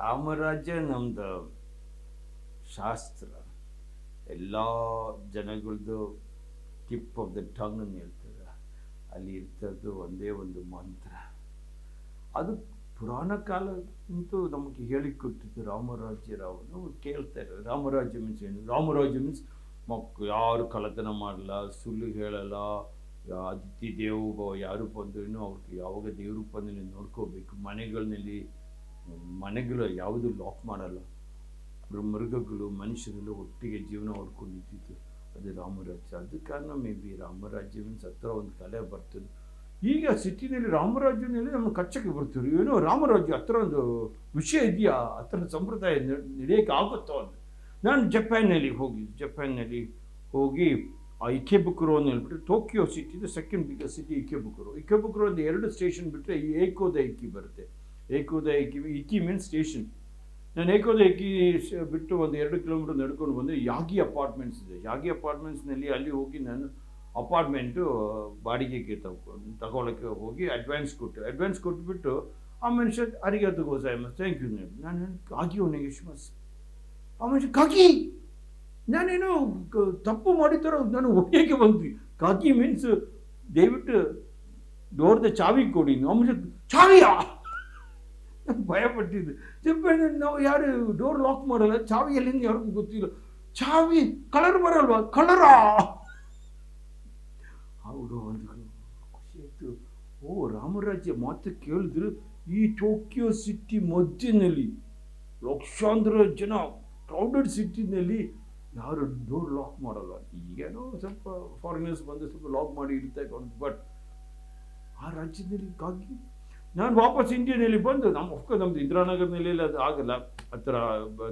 ರಾಮರಾಜ್ಯ ನಮ್ದು ಶಾಸ್ತ್ರ. ಎಲ್ಲ ಜನಗಳದ್ದು ಟಿಪ್ ಆಫ್ ದ ಟಂಗ್ ಹೇಳ್ತಾರೆ. ಅಲ್ಲಿ ಇರ್ತದ್ದು ಒಂದೇ ಒಂದು ಮಂತ್ರ. ಅದು ಪುರಾಣ ಕಾಲ ಅಂತೂ ನಮಗೆ ಹೇಳಿಕೊಟ್ಟಿದ್ದು ರಾಮರಾಜ್ಯ ರಾವ್ ನಾವು ಕೇಳ್ತಾ ಇರೋದು ರಾಮರಾಜ್ಯ ಮೀನ್ಸ್ ಏನು? ರಾಮರಾಜ್ಯ ಮೀನ್ಸ್ ಮಕ್ ಯಾರು ಕಳ್ಳತನ ಮಾಡಲ್ಲ ಸುಳ್ಳು ಹೇಳಲ್ಲ ಅತಿಥಿ ದೇವ ಯಾರು ಬಂದ್ರೂ ಅವ್ರಿಗೆ ಯಾವಾಗ ದೇವರು ಬಂದು ನೋಡ್ಕೋಬೇಕು. ಮನೆಗಳಲ್ಲಿ ಮನೆಗಳು ಯಾವುದು ಲಾಕ್ ಮಾಡಲ್ಲ. ಮೃಗಗಳು, ಮನುಷ್ಯರೆಲ್ಲ ಒಟ್ಟಿಗೆ ಜೀವನ ಹೊಡ್ಕೊಂಡಿದ್ದು ಅದು ರಾಮರಾಜ್ಯ. ಅದು ಕಾರಣ ಮೇ ಬಿ ರಾಮರಾಜ್ಯ ಸತ್ರ ಒಂದು ಕಲೆ ಬರ್ತದೆ. ಈಗ ಸಿಟಿನಲ್ಲಿ ರಾಮರಾಜ್ಯನಲ್ಲಿ ನಮ್ಮ ಕಚ್ಚಕ್ಕೆ ಬರ್ತೀವಿ ಏನೋ ರಾಮರಾಜ್ಯ ಹತ್ರ ಒಂದು ವಿಷಯ ಇದೆಯಾ? ಹತ್ರ ಸಂಪ್ರದಾಯ ನಡ್- ನಡೆಯೋಕೆ ಆಗುತ್ತೋ ಅಂತ. ನಾನು ಜಪಾನ್ನಲ್ಲಿ ಹೋಗಿ ಜಪಾನ್ನಲ್ಲಿ ಹೋಗಿ ಆ ಇಕೆಬುಕುರೋ ಅಂತ ಹೇಳ್ಬಿಟ್ಟು Tokyo ಸಿಟಿದು second biggest city Ikebukuro Ikebukuro ಒಂದು ಎರಡು ಸ್ಟೇಷನ್ ಬಿಟ್ಟರೆ ಏಕೋದ ಇಕ್ಕಿ ಬರುತ್ತೆ. ಏಕೋದ ಇಕ್ಕಿ ಮೀನ್ಸ್ ಸ್ಟೇಷನ್ ನಾನು ಏಕೋದ ಇಕ್ಕಿ ಬಿಟ್ಟು ಒಂದು ಎರಡು ಕಿಲೋಮೀಟರ್ ನಡ್ಕೊಂಡು ಬಂದು ಯಾಗಿ ಅಪಾರ್ಟ್ಮೆಂಟ್ಸ್ ಇದೆ. ಯಾಗಿ ಅಪಾರ್ಟ್ಮೆಂಟ್ಸ್ನಲ್ಲಿ ಅಲ್ಲಿ ಹೋಗಿ ನಾನು ಅಪಾರ್ಟ್ಮೆಂಟು ಬಾಡಿಗೆಗೆ ತಗೊಳ್ಳೋಕ್ಕೆ ಹೋಗಿ ಅಡ್ವಾನ್ಸ್ ಕೊಟ್ಟು ಅಡ್ವಾನ್ಸ್ ಕೊಟ್ಬಿಟ್ಟು ಆ ಮನುಷ್ಯ ಅರಿಗಾತು ಗೋಸಾಯಮಸ್ ಥ್ಯಾಂಕ್ ಯು ನಾನು ಕಾಗಿ ಅವನಿಗೆ ಶಿಮಸ್ ಆ ಮನುಷ್ಯ ಕಾಗಿ ನಾನೇನು ತಪ್ಪು ಮಾಡಿದ್ದಾರೋ ನಾನು ಒಟ್ಟಿಗೆ ಬಂದ್ವಿ. ಕಾಗಿ ಮೀನ್ಸ್ ದಯವಿಟ್ಟು ಡೋರ್ದ ಚಾವಿ ಕೊಡಿ. ಆ ಮನುಷ್ಯ, ಚಾವಿಯಾ? ಭಯಪಟ್ಟಿದ್ದೆ. ಜಪಾನ್ ನಾವು ಯಾರು ಡೋರ್ ಲಾಕ್ ಮಾಡಲ್ಲ? ಚಾವಿ ಎಲ್ಲಿಂದ ಯಾರಿಗೂ ಗೊತ್ತಿಲ್ಲ. ಚಾವಿ ಕಲರ್ ಬರಲ್ವಾ? ಕಲರಾ ಹೌದು ಅಂದ್ರು ಖುಷಿ ಆಯಿತು. ಓ, ರಾಮರಾಜ್ಯ ಮಾತು ಕೇಳಿದ್ರು ಈ ಟೋಕಿಯೋ ಸಿಟಿ ಮಧ್ಯದಲ್ಲಿ, ಲಕ್ಷಾಂತರ ಜನ ಕ್ರೌಡೆಡ್ ಸಿಟಿನಲ್ಲಿ ಯಾರು ಡೋರ್ ಲಾಕ್ ಮಾಡಲ್ಲ. ಈಗೇನೋ ಸ್ವಲ್ಪ ಫಾರಿನರ್ಸ್ ಬಂದು ಸ್ವಲ್ಪ ಲಾಕ್ ಮಾಡಿ ಇಡ್ತಾ ಬಟ್ ಆ ರಾಜ್ಯದಲ್ಲಿ ಕಾಗಿ ನಾನು ವಾಪಸ್ ಇಂಡಿಯಾನಲ್ಲಿ ಬಂದು, ನಮ್ಮ ಅಫ್ಕೋರ್ಸ್ ನಮ್ದು ಇಂದಿರಾನಗರ್ನಲ್ಲಿ ಅದು ಆಗಲ್ಲ. ಆ ಥರ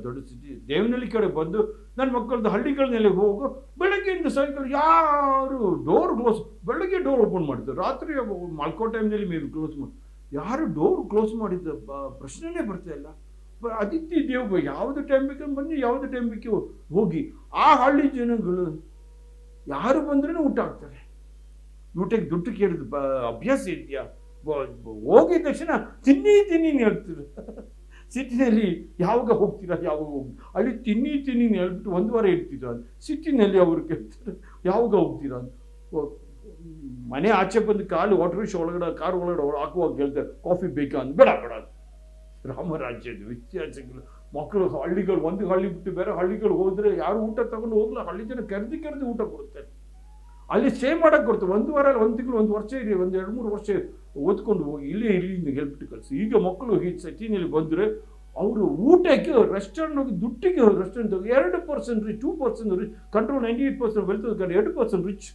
ದೊಡ್ಡ ಸಿಟಿ ದೇವನಹಳ್ಳಿ ಕಡೆ ಬಂದು ನನ್ನ ಮಕ್ಕಳದ್ದು ಹಳ್ಳಿಗಳನ್ನೆಲ್ಲ ಹೋಗು, ಬೆಳಗ್ಗೆಯಿಂದ ಸಾಯಂಕಾಲ ಯಾರು ಡೋರ್ ಕ್ಲೋಸ್ ಬೆಳಗ್ಗೆ ಡೋರ್ ಓಪನ್ ಮಾಡಿದ್ದು. ರಾತ್ರಿ ಮಲ್ಕೋ ಟೈಮ್ನಲ್ಲಿ ಮೇಬಿ ಕ್ಲೋಸ್ ಮಾಡಿ ಯಾರು ಡೋರ್ ಕ್ಲೋಸ್ ಮಾಡಿದ್ದ? ಪ್ರಶ್ನೆನೇ ಬರ್ತಾ ಇಲ್ಲ. ಬ- ಅದಿತಿ ದೇವ್ ಯಾವುದು ಟೈಮ್ ಬೇಕಂದ್ರೆ ಬನ್ನಿ, ಯಾವುದು ಟೈಮ್ ಬೇಕು ಹೋಗಿ, ಆ ಹಳ್ಳಿ ಜನಗಳು ಯಾರು ಬಂದ್ರೂ ಊಟ ಹಾಕ್ತಾರೆ. ಊಟಕ್ಕೆ ದುಡ್ಡು ಕೇಳಿದ ಅಭ್ಯಾಸ ಇದೆಯಾ? ಹೋಗಿದ ತಕ್ಷಣ ತಿನ್ನಿ ತಿನ್ನಿ ಹೇಳ್ತೀರ ಸಿಟಿನಲ್ಲಿ ಯಾವಾಗ ಹೋಗ್ತೀರಾ, ಯಾವಾಗ ಹೋಗಿ ಅಲ್ಲಿ ತಿನ್ನಿ ತಿನ್ನಿ ಹೇಳ್ಬಿಟ್ಟು ಒಂದು ವಾರ ಅಂತ ಸಿಟಿನಲ್ಲಿ ಅವರು ಕೇಳ್ತಾರೆ, ಯಾವಾಗ ಹೋಗ್ತೀರಾ ಮನೆ ಆಚೆ ಬಂದು ಕಾಲು ವಾಟರ್ ರಿಕ್ಷಾ ಒಳಗಡೆ, ಕಾರ್ ಒಳಗಡೆ ಒಳ- ಹಾಕುವಾಗ ಕೇಳ್ತಾರೆ, ಕಾಫಿ ಬೇಕಾ ಅಂತ. ಬೇಡ ಬೇಡ. ರಾಮರಾಜ್ಯದ ವ್ಯತ್ಯಾಸಗಳು. ಮಕ್ಕಳು ಹಳ್ಳಿಗಳು, ಒಂದು ಹಳ್ಳಿ ಬಿಟ್ಟು ಬೇರೆ ಹಳ್ಳಿಗಳು ಹೋದ್ರೆ ಯಾರು ಊಟ ತಗೊಂಡು ಹೋಗ್ಲಾ? ಹಳ್ಳಿ ಜನ ಕರೆದು ಕರೆದು ಊಟ ಕೊಡ್ತಾರೆ ಅಲ್ಲಿ ಸ್ಟೇ ಮಾಡೋಕೆ ಕೊಡ್ತಾರೆ. ಒಂದು ವಾರ, ಒಂದು ತಿಂಗಳು, ಒಂದು ವರ್ಷ ಇದೆ ಒಂದು ಎರಡು, ಮೂರು ವರ್ಷ ಓದ್ಕೊಂಡು ಹೋಗಿ ಇಲ್ಲೇ ಅಂತ ಹೇಳ್ಬಿಟ್ಟು ಕಳಿಸಿ. ಈಗ ಮಕ್ಕಳು ಈ ಸಿಟಿನಲ್ಲಿ ಬಂದರೆ ಅವರು ಊಟಕ್ಕೆ ರೆಸ್ಟೋರೆಂಟ್ ದುಡ್ಡಿಗೆ ರೆಸ್ಟೋರೆಂಟ್ ಹೋಗಿ ಎರಡು percent rich two percent rich control ninety eight percent wealth ಎರಡು ಪರ್ಸೆಂಟ್ ರಿಚ್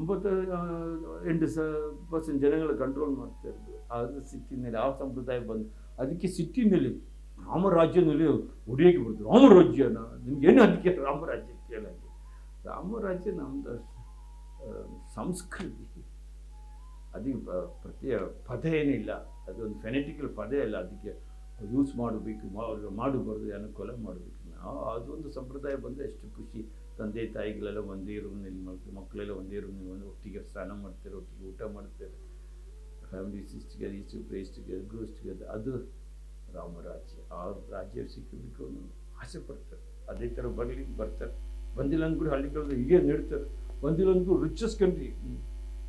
ಒಂಬತ್ತು ಎಂಟು ಸ ಪರ್ಸೆಂಟ್ ಜನಗಳ ಕಂಟ್ರೋಲ್ ಮಾಡ್ತಾ ಇರೋದು. ಅದು ಸಿಟ್ಟಿನಲ್ಲಿ ಆ ಸಂಪ್ರದಾಯ ಬಂದು ಅದಕ್ಕೆ ಸಿಟ್ಟಿನಲ್ಲಿ ರಾಮರಾಜ್ಯದಲ್ಲಿ ಉಡಿಯೋಕೆ ಬರ್ತದೆ ರಾಮರಾಜ್ಯನ, ನಿಮ್ಗೇನು ಅದಕ್ಕೆ ರಾಮರಾಜ್ಯ ಕೇಳಕ್ಕೆ? ರಾಮರಾಜ್ಯ ನಮ್ದು ಸಂಸ್ಕೃತಿ. ಅದಕ್ಕೆ ಪ್ರತಿಯ ಪ್ರತಿ ಪದ ಏನಿಲ್ಲ ಅದೊಂದು ಫೆನೆಟಿಕಲ್ ಪದ ಇಲ್ಲ ಅದಕ್ಕೆ ಯೂಸ್ ಮಾಡಬೇಕು ಮಾಡಬಾರ್ದು ಅನುಕೂಲ ಕೊಲೆ ಮಾಡಬೇಕು. ನಾವು ಅದೊಂದು ಸಂಪ್ರದಾಯ ಬಂದರೆ ಎಷ್ಟು ಖುಷಿ. ತಂದೆ, ತಾಯಿಗಳೆಲ್ಲ ಒಂದೇ ರೂಮ್ನಲ್ಲಿ ಮಾಡ್ತೀವಿ ಮಕ್ಕಳೆಲ್ಲ ಒಂದೇ ರೂಮ್ನಲ್ಲಿ ಒಂದು ಒಟ್ಟಿಗೆ ಸ್ನಾನ ಮಾಡ್ತಾರೆ, ಒಟ್ಟಿಗೆ ಊಟ ಮಾಡ್ತಾರೆ. ಫ್ಯಾಮಿಲಿ ಇಷ್ಟಿಗೆ ಇಷ್ಟು ಇಷ್ಟಿಗೆ ಗ್ರೋಸ್ ಟುಗೆದರ್ ಅದು ರಾಮರಾಜ್ಯ ಆ ರಾಜ್ಯ ಸಿಕ್ಕಬೇಕು ಆಸೆ ಪಡ್ತಾರೆ. ಅದೇ ಥರ ಬರಲಿ, ಬರ್ತಾರೆ. ಬಂದಿಲ್ಲ ಅಂದ್ಬಿಟ್ಟು ಹಳ್ಳಿಗಳಲ್ಲಿ ಹೀಗೆ ನೀಡ್ತಾರೆ ಅಂದ್ಬಿಟ್ಟು richest country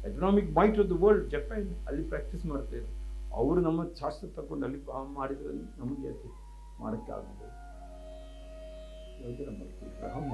economic might of the world Japan ಅಲ್ಲಿ ಪ್ರಾಕ್ಟೀಸ್ ಮಾಡ್ತಾರೆ ಅವರು ನಮ್ಮ ಶಾಸ್ತ್ರ ತಗೊಂಡು ಅಲ್ಲಿ ಮಾಡಿದ್ರೆ ನಮಗೆ ಮಾಡೋಕ್ಕಾಗಬಹುದು ನಮ್ಮ ರಾಮ